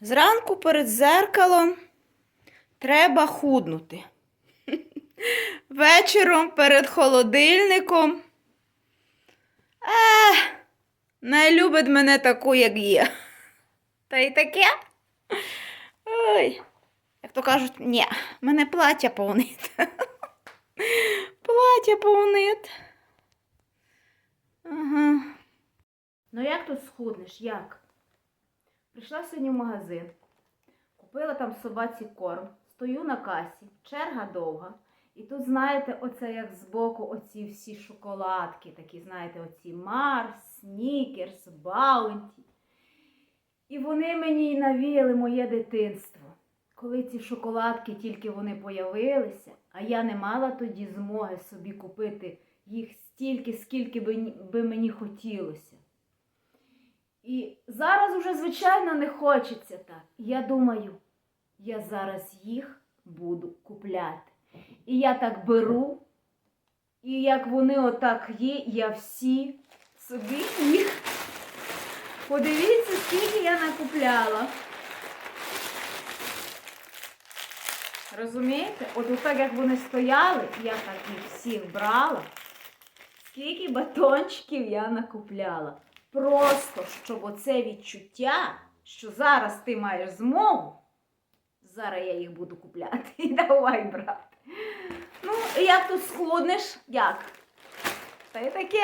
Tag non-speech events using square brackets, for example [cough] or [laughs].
Зранку перед зеркалом треба худнути. Вечором перед холодильником. Ех, не любить мене таку, як є. Та й таке. Ой. Як то кажуть, ні, мене плаття повнить. Плаття повнить. Ага. Ну як тут схуднеш? Як? Прийшла сьогодні в магазин, купила там собаці корм, стою на касі, черга довга. І тут, знаєте, оце як збоку оці всі шоколадки, такі, знаєте, оці Марс, Снікерс, Баунті. І вони мені навіяли моє дитинство. Коли ці шоколадки тільки вони появилися, а я не мала тоді змоги собі купити їх стільки, скільки би мені хотілося. І зараз уже, звичайно, не хочеться так. Я думаю, я зараз їх буду купляти. І я так беру, і як вони отак є, я всі собі їх. Подивіться, скільки я накупляла. Розумієте? От отак, як вони стояли, я так їх всіх брала. Скільки батончиків я накупляла. Просто щоб оце відчуття, що зараз ти маєш змогу, зараз я їх буду купляти. [laughs] Давай брат. Ну, як тут схуднеш? Як? Та й таке.